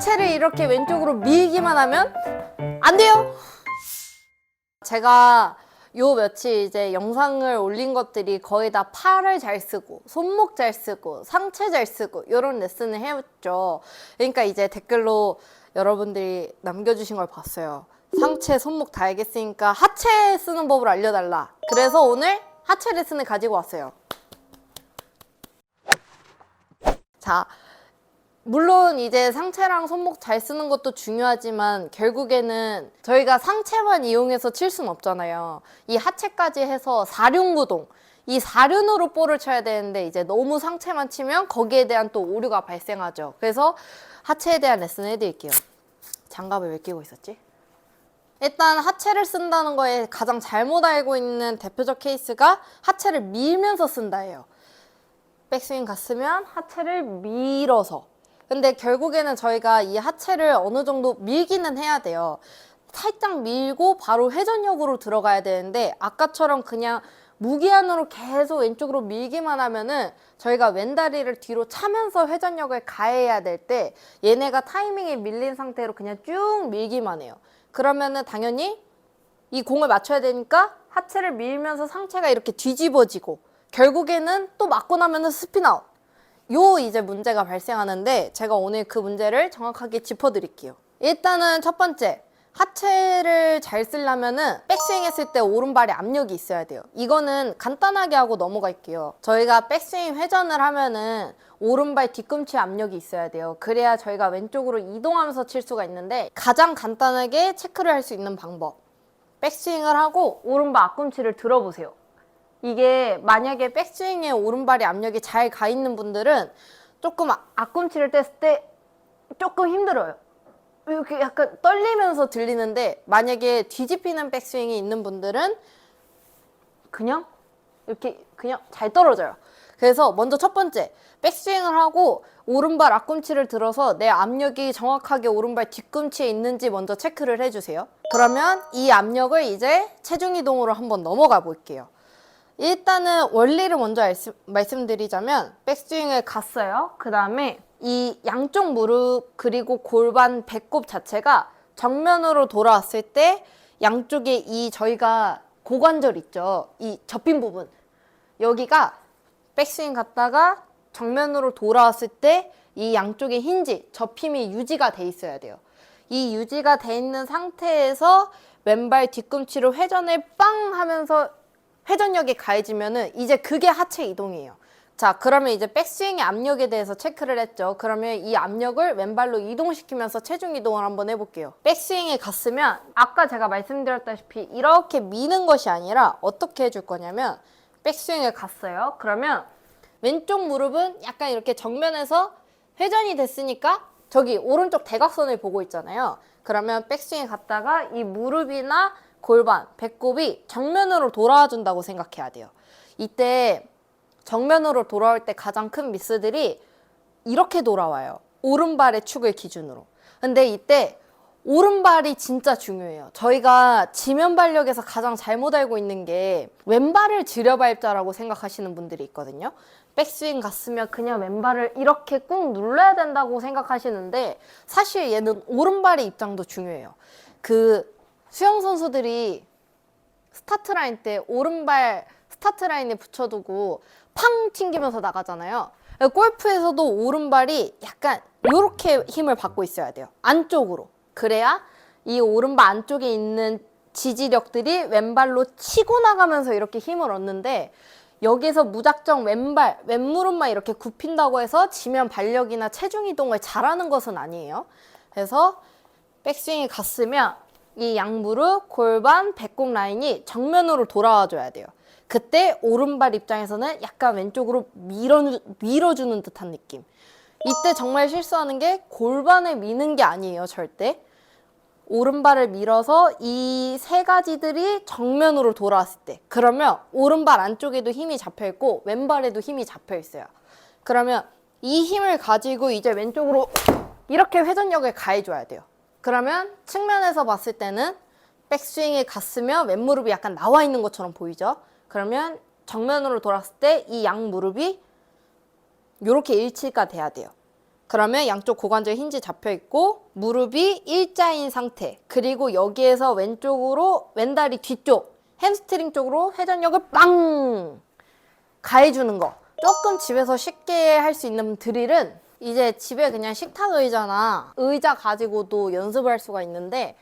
하체를 이렇게 왼쪽으로 밀기만 하면 안 돼요. 제가 요 며칠 이제 영상을 올린 것들이 거의 다 팔을 잘 쓰고 손목 잘 쓰고 상체 잘 쓰고 이런 레슨을 해왔죠. 그러니까 이제 댓글로 여러분들이 남겨주신 걸 봤어요. 상체, 손목 다 알겠으니까 하체 쓰는 법을 알려달라. 그래서 오늘 하체 레슨을 가지고 왔어요. 자, 물론 이제 상체랑 손목 잘 쓰는 것도 중요하지만 결국에는 저희가 상체만 이용해서 칠 수는 없잖아요. 이 하체까지 해서 사륜구동. 이 사륜으로 볼을 쳐야 되는데 이제 너무 상체만 치면 거기에 대한 또 오류가 발생하죠. 그래서 하체에 대한 레슨을 해드릴게요. 장갑을 왜 끼고 있었지? 일단 하체를 쓴다는 거에 가장 잘못 알고 있는 대표적 케이스가 하체를 밀면서 쓴다예요. 백스윙 갔으면 하체를 밀어서. 근데 결국에는 저희가 이 하체를 어느 정도 밀기는 해야 돼요. 살짝 밀고 바로 회전력으로 들어가야 되는데 아까처럼 그냥 무기한으로 계속 왼쪽으로 밀기만 하면은 저희가 왼다리를 뒤로 차면서 회전력을 가해야 될 때 얘네가 타이밍에 밀린 상태로 그냥 쭉 밀기만 해요. 그러면은 당연히 이 공을 맞춰야 되니까 하체를 밀면서 상체가 이렇게 뒤집어지고 결국에는 또 맞고 나면은 스피나웃. 요 이제 문제가 발생하는데 제가 오늘 그 문제를 정확하게 짚어드릴게요. 일단은 첫 번째 하체를 잘 쓰려면은 백스윙 했을 때 오른발에 압력이 있어야 돼요. 이거는 간단하게 하고 넘어갈게요. 저희가 백스윙 회전을 하면은 오른발 뒤꿈치 압력이 있어야 돼요. 그래야 저희가 왼쪽으로 이동하면서 칠 수가 있는데 가장 간단하게 체크를 할 수 있는 방법. 백스윙을 하고 오른발 앞꿈치를 들어보세요. 이게 만약에 백스윙에 오른발이 압력이 잘 가 있는 분들은 조금 아- 앞꿈치를 뗐을 때 조금 힘들어요. 이렇게 약간 떨리면서 들리는데 만약에 뒤집히는 백스윙이 있는 분들은 그냥 이렇게 그냥 잘 떨어져요. 그래서 먼저 첫 번째 백스윙을 하고 오른발 앞꿈치를 들어서 내 압력이 정확하게 오른발 뒤꿈치에 있는지 먼저 체크를 해주세요. 그러면 이 압력을 이제 체중 이동으로 한번 넘어가 볼게요. 일단은 원리를 먼저 알수- 말씀드리자면 백스윙을 갔어요. 그 다음에 이 양쪽 무릎 그리고 골반 배꼽 자체가 정면으로 돌아왔을 때 양쪽에 이 저희가 고관절 있죠. 이 접힌 부분 여기가 백스윙 갔다가 정면으로 돌아왔을 때 이 양쪽의 힌지 접힘이 유지가 돼 있어야 돼요. 이 유지가 돼 있는 상태에서 왼발 뒤꿈치로 회전을 빵 하면서 회전력이 가해지면은 이제 그게 하체 이동이에요. 자, 그러면 이제 백스윙의 압력에 대해서 체크를 했죠. 그러면 이 압력을 왼발로 이동시키면서 체중 이동을 한번 해볼게요. 백스윙에 갔으면 아까 제가 말씀드렸다시피 이렇게 미는 것이 아니라 어떻게 해줄 거냐면 백스윙에 갔어요. 그러면 왼쪽 무릎은 약간 이렇게 정면에서 회전이 됐으니까 저기 오른쪽 대각선을 보고 있잖아요. 그러면 백스윙 갔다가 이 무릎이나 골반, 배꼽이 정면으로 돌아와 준다고 생각해야 돼요. 이때 정면으로 돌아올 때 가장 큰 미스들이 이렇게 돌아와요. 오른발의 축을 기준으로. 근데 이때 오른발이 진짜 중요해요. 저희가 지면 발력에서 가장 잘못 알고 있는 게 왼발을 들여밟자라고 생각하시는 분들이 있거든요. 백스윙 갔으면 그냥 왼발을 이렇게 꾹 눌러야 된다고 생각하시는데 사실 얘는 오른발의 입장도 중요해요. 그 수영 선수들이 스타트 라인 때 오른발 스타트 라인에 붙여두고 팡 튕기면서 나가잖아요. 골프에서도 오른발이 약간 이렇게 힘을 받고 있어야 돼요. 안쪽으로. 그래야 이 오른발 안쪽에 있는 지지력들이 왼발로 치고 나가면서 이렇게 힘을 얻는데 여기서 무작정 왼발, 왼무릎만 이렇게 굽힌다고 해서 지면 발력이나 체중 이동을 잘하는 것은 아니에요. 그래서 백스윙이 갔으면 이 양무릎, 골반, 배꼽 라인이 정면으로 돌아와 줘야 돼요. 그때 오른발 입장에서는 약간 왼쪽으로 밀어, 밀어주는 듯한 느낌. 이때 정말 실수하는 게 골반을 미는 게 아니에요, 절대. 오른발을 밀어서 이 세 가지들이 정면으로 돌아왔을 때 그러면 오른발 안쪽에도 힘이 잡혀 있고 왼발에도 힘이 잡혀 있어요. 그러면 이 힘을 가지고 이제 왼쪽으로 이렇게 회전력을 가해줘야 돼요. 그러면 측면에서 봤을 때는 백스윙에 갔으면 왼무릎이 약간 나와 있는 것처럼 보이죠? 그러면 정면으로 돌았을 때 이 양 무릎이 이렇게 일치가 돼야 돼요. 그러면 양쪽 고관절 힌지 잡혀 있고 무릎이 일자인 상태. 그리고 여기에서 왼쪽으로 왼다리 뒤쪽 햄스트링 쪽으로 회전력을 빵 가해주는 거. 조금 집에서 쉽게 할 수 있는 드릴은 이제 집에 그냥 식탁 의자나 의자 가지고도 연습을 할 수가 있는데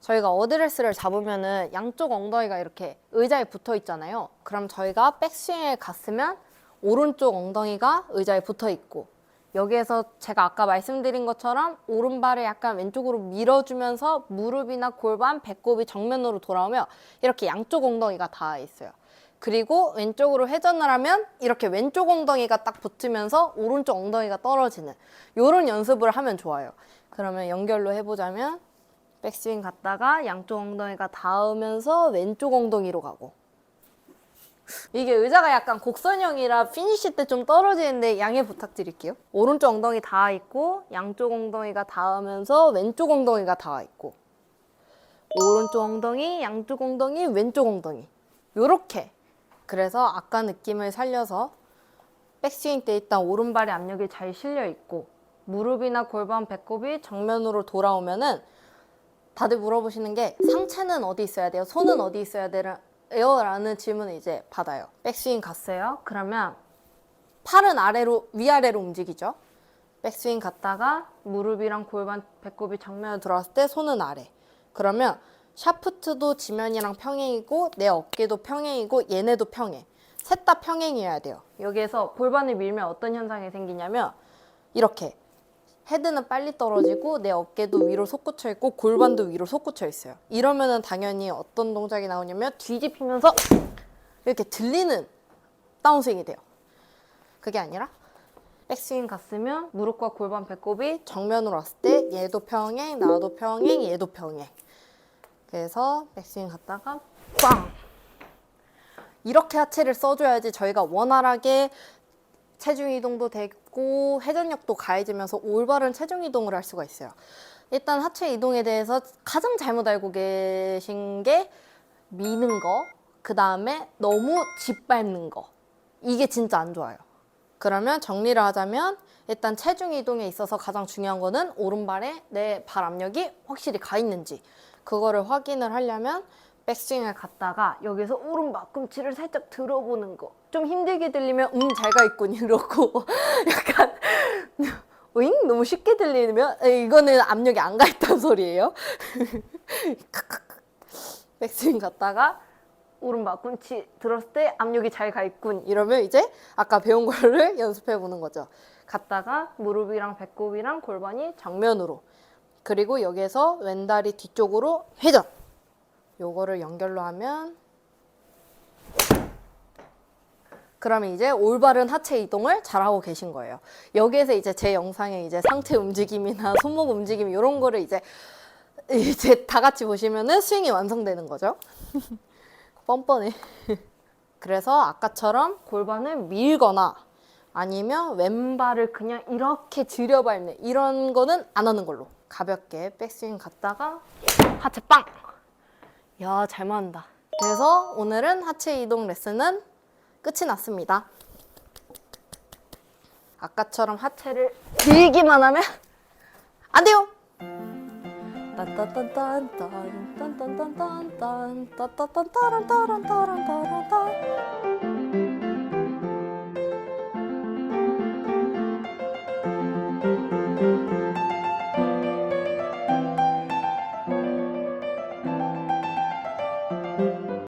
저희가 어드레스를 잡으면은 양쪽 엉덩이가 이렇게 의자에 붙어 있잖아요. 그럼 저희가 백스윙에 갔으면 오른쪽 엉덩이가 의자에 붙어 있고 여기에서 제가 아까 말씀드린 것처럼 오른발을 약간 왼쪽으로 밀어주면서 무릎이나 골반, 배꼽이 정면으로 돌아오며 이렇게 양쪽 엉덩이가 닿아 있어요. 그리고 왼쪽으로 회전을 하면 이렇게 왼쪽 엉덩이가 딱 붙으면서 오른쪽 엉덩이가 떨어지는 이런 연습을 하면 좋아요. 그러면 연결로 해보자면 백스윙 갔다가 양쪽 엉덩이가 닿으면서 왼쪽 엉덩이로 가고 이게 의자가 약간 곡선형이라 피니시 때 좀 떨어지는데 양해 부탁드릴게요. 오른쪽 엉덩이 닿아 있고 양쪽 엉덩이가 닿으면서 왼쪽 엉덩이가 닿아 있고 오른쪽 엉덩이, 양쪽 엉덩이, 왼쪽 엉덩이 요렇게 그래서 아까 느낌을 살려서 백스윙 때 일단 오른발의 압력이 잘 실려 있고 무릎이나 골반, 배꼽이 정면으로 돌아오면은 다들 물어보시는 게 상체는 어디 있어야 돼요? 손은 어디 있어야 돼요? 라는 질문을 이제 받아요. 백스윙 갔어요. 그러면 팔은 아래로 위아래로 움직이죠. 백스윙 갔다가 무릎이랑 골반, 배꼽이 정면으로 들어왔을 때 손은 아래. 그러면 샤프트도 지면이랑 평행이고 내 어깨도 평행이고 얘네도 평행. 셋 다 평행이어야 돼요. 여기에서 골반을 밀면 어떤 현상이 생기냐면 이렇게 헤드는 빨리 떨어지고 내 어깨도 위로 솟구쳐 있고 골반도 위로 솟구쳐 있어요. 이러면은 당연히 어떤 동작이 나오냐면 뒤집히면서 이렇게 들리는 다운스윙이 돼요. 그게 아니라 백스윙 갔으면 무릎과 골반 배꼽이 정면으로 왔을 때 얘도 평행, 나도 평행, 얘도 평행. 그래서 백스윙 갔다가 빵! 이렇게 하체를 써줘야지 저희가 원활하게 체중 이동도 되고 회전력도 가해지면서 올바른 체중 이동을 할 수가 있어요. 일단 하체 이동에 대해서 가장 잘못 알고 계신 게 미는 거, 그 다음에 너무 짓밟는 거. 이게 진짜 안 좋아요. 그러면 정리를 하자면 일단 체중 이동에 있어서 가장 중요한 거는 오른발에 내 발 압력이 확실히 가 있는지 그거를 확인을 하려면 백스윙을 갔다가 여기서 오른 막 꿈치를 살짝 들어보는 거. 좀 힘들게 들리면 음 잘 가 있군 이러고 약간 오잉 너무 쉽게 들리면 이거는 압력이 안 가 있다는 소리예요. 백스윙 갔다가 오른 막 꿈치 들었을 때 압력이 잘 가 있군 이러면 이제 아까 배운 거를 연습해 보는 거죠. 갔다가 무릎이랑 배꼽이랑 골반이 정면으로 그리고 여기에서 왼다리 뒤쪽으로 회전. 요거를 연결로 하면 그러면 이제 올바른 하체 이동을 잘하고 계신 거예요. 여기에서 이제 제 영상에 이제 상체 움직임이나 손목 움직임 이런 거를 이제 이제 다 같이 보시면은 스윙이 완성되는 거죠. 뻔뻔해. 그래서 아까처럼 골반을 밀거나 아니면 왼발을 그냥 이렇게 들여밟는 이런 거는 안 하는 걸로 가볍게 백스윙 갔다가 하체 빵! 야, 잘 맞는다. 그래서 오늘은 하체 이동 레슨은 끝이 났습니다. 아까처럼 하체를 밀기만 하면 안 돼요. 딴딴딴딴딴 딴딴딴딴딴 딴딴딴따란따란따란따란따란